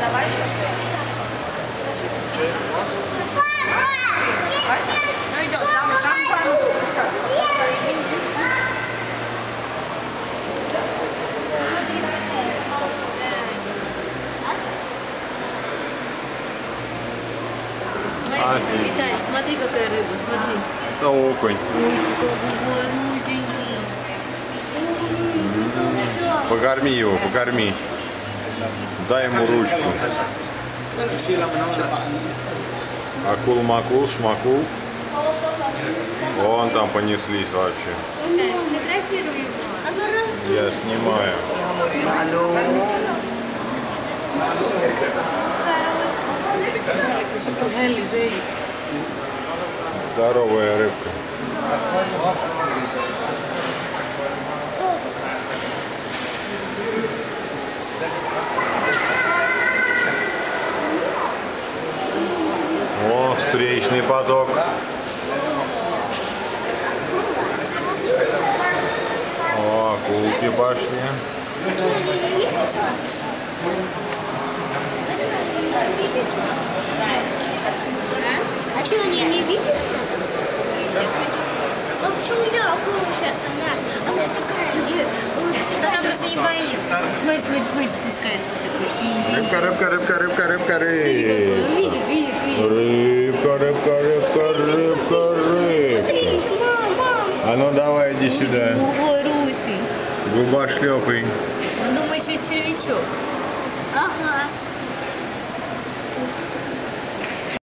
Давай сейчас. Виталий, смотри, какая рыба, смотри. Это окунь. Ой, какой глубокий. Покорми его, покорми. Дай ему ручку. Акул макул, шмакул. Вон там понеслись вообще. Я снимаю. Здоровая рыбка. О, встречный поток. О, акулки пошли. А что, они не Даже не боится. Смотри, смотри, смотри, спускается такой. Рыбка, рыбка, рыбка, рыбка, рыбка, рыбка. Видит, видит, видит. Рыбка, рыбка, рыбка, рыбка, рыбка. А ну давай иди сюда. Ой, Руси. Губа шлепай. Он думает, что червячок. Ага.